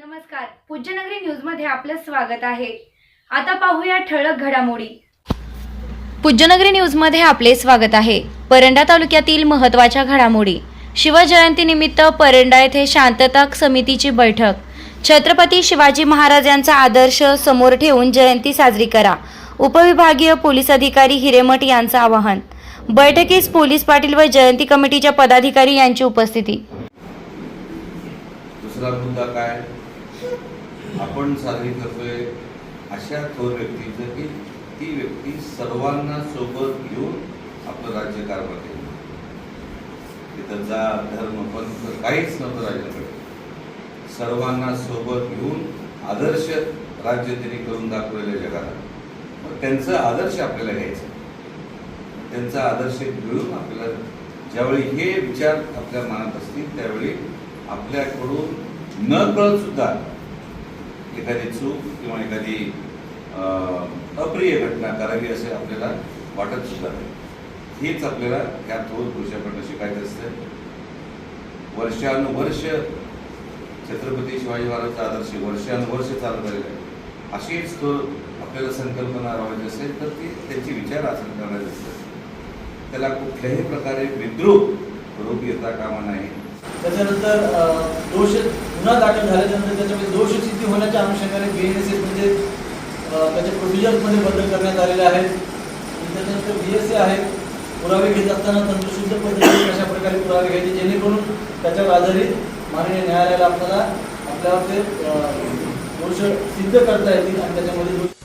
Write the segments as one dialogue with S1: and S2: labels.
S1: नमस्कार. पूज्यनगरी न्यूजमध्ये आपलं स्वागत आहे. आता पाहूया ठळक घडामोडी. पूज्यनगरी न्यूजमध्ये आपले स्वागत आहे. परंडा तालुक्यातील महत्त्वाच्या घडामोडी. शिवजयंतीनिमित्त परंडा येथे शांतता समितीची बैठक. छत्रपती शिवाजी महाराज यांचा आदर्श समोर ठेवून जयंती साजरी करा. उपविभागीय पोलीस अधिकारी हिरेमठ यांचं आवाहन. बैठकीस पोलीस पाटील व जयंती कमिटीच्या पदाधिकारी यांची उपस्थिती.
S2: दुसरा मुद्दा काय? आपण साजरी करतोय अशा थोर व्यक्तीचं की ती व्यक्ती सर्वांना सोबत घेऊन आपलं राज्य कारभार केलं तिथं जात धर्म पंथ काहीच नव्हतं राज्याकडे. सर्वांना सोबत घेऊन आदर्श राज्य त्यांनी करून दाखवलेलं जगाला. मग त्यांचा आदर्श आपल्याला घ्यायचा. त्यांचा आदर्श मिळून आपल्याला ज्यावेळी हे विचार आपल्या मनात असतील त्यावेळी आपल्याकडून न कळत सुद्धा एखादी चूक किंवा एखादी अप्रिय घटना करावी असे आपल्याला वाटत सुद्धा नाही. हेच आपल्याला ह्या थोर पुरुषाकडनं शिकायचं असतं. वर्षानुवर्ष छत्रपती शिवाजी महाराजचा आदर्श वर्षानुवर्ष चालत आलेला आहे. अशीच तो आपल्याला संकल्पना राहायची असेल तर ती त्यांची विचार आसन करायचं असतात त्याला कुठल्याही प्रकारे विद्रूप रोग येता कामा नाही
S3: त्याच्यानंतर दोष गुन्हा दाखल झाल्यानंतर त्याच्यामध्ये दोष स्थिती होण्याच्या अनुषंगाने बी एन एस एस म्हणजे त्याच्या प्रोसिजर्समध्ये बदल करण्यात आलेले आहेत. त्याच्यानंतर बी एस ए आहे. पुरावे घेत असताना तंत्रशुद्ध पद्धतीने कशा प्रकारे पुरावे घ्यायचे जेणेकरून त्याच्यावर आधारित माननीय न्यायालयाला आपल्याला आपल्यावर ते दोष सिद्ध करता येतील आणि त्याच्यामध्ये दोष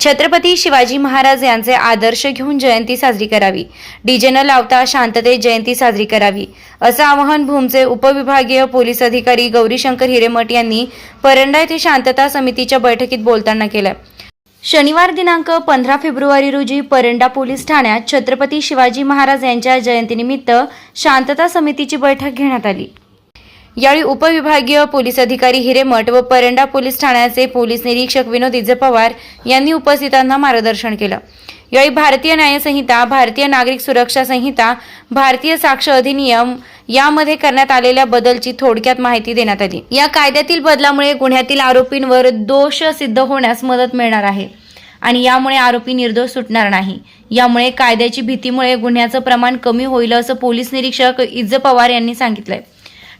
S1: छत्रपती शिवाजी महाराज यांचे आदर्श घेऊन जयंती साजरी करावी. डीजे न लावता शांततेत जयंती साजरी करावी. असं आवाहन भूमचे उपविभागीय पोलीस अधिकारी गौरीशंकर हिरेमठ यांनी परंडा येथे शांतता समितीच्या बैठकीत बोलताना केलं. शनिवार दिनांक पंधरा फेब्रुवारी रोजी परंडा पोलीस ठाण्यात छत्रपती शिवाजी महाराज यांच्या जयंतीनिमित्त शांतता समितीची बैठक घेण्यात आली. यावेळी उपविभागीय पोलीस अधिकारी हिरेमठ व परंडा पोलीस ठाण्याचे पोलीस निरीक्षक विनोद इज पवार यांनी उपस्थितांना मार्गदर्शन केलं. यावेळी भारतीय न्यायसंहिता भारतीय नागरिक सुरक्षा संहिता भारतीय साक्ष अधिनियम यामध्ये करण्यात आलेल्या बदलची थोडक्यात माहिती देण्यात आली. या कायद्यातील बदलामुळे गुन्ह्यातील आरोपींवर दोष सिद्ध होण्यास मदत मिळणार आहे आणि यामुळे आरोपी निर्दोष सुटणार नाही. यामुळे कायद्याची भीतीमुळे गुन्ह्याचं प्रमाण कमी होईल असं पोलीस निरीक्षक इज्ज पवार यांनी सांगितलंय.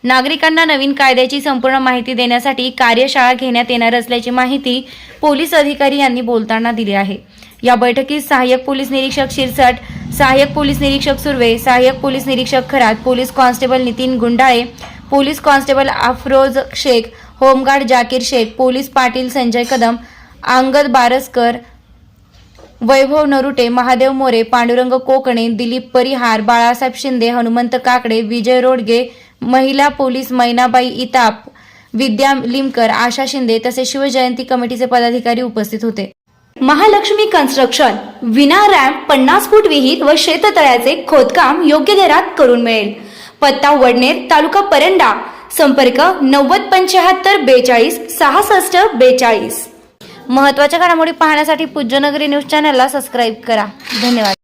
S1: नागरिकांना नवीन कायद्याची संपूर्ण माहिती देण्यासाठी कार्यशाळा घेण्यात येणार असल्याची माहिती पोलीस अधिकारी यांनी बोलताना दिली आहे. या बैठकीत सहाय्यक पोलीस निरीक्षक शिरसट सहाय्यक पोलीस निरीक्षक सुर्वे सहाय्यक पोलीस निरीक्षक Kharat police constable Nitin Gundale police constable Afroz Shaikh home guard Jakir Shaikh police Patil Sanjay Kadam Angad Baraskar Vaibhav Narute Mahadev More Pandurang Kokane Dilip Parihar Balasaheb Shinde Hanumant Kakade Vijay Rodge महिला police Mainabai Itap Vidya Limkar Asha Shinde तसेच शिवजयंती कमिटीचे पदाधिकारी उपस्थित होते. Mahalakshmi construction विना ramp पन्नास फूट विहीर व शेततळ्याचे खोदकाम योग्य दरात करून मिळेल. पत्ता वडनेर तालुका परंडा. संपर्क नव्वद पंच्याहत्तर बेचाळीस सहासष्ट बेचाळीस. महत्त्वाच्या घडामोडी पाहण्यासाठी पूज्यनगरी न्यूज चॅनलला सबस्क्राईब करा. धन्यवाद.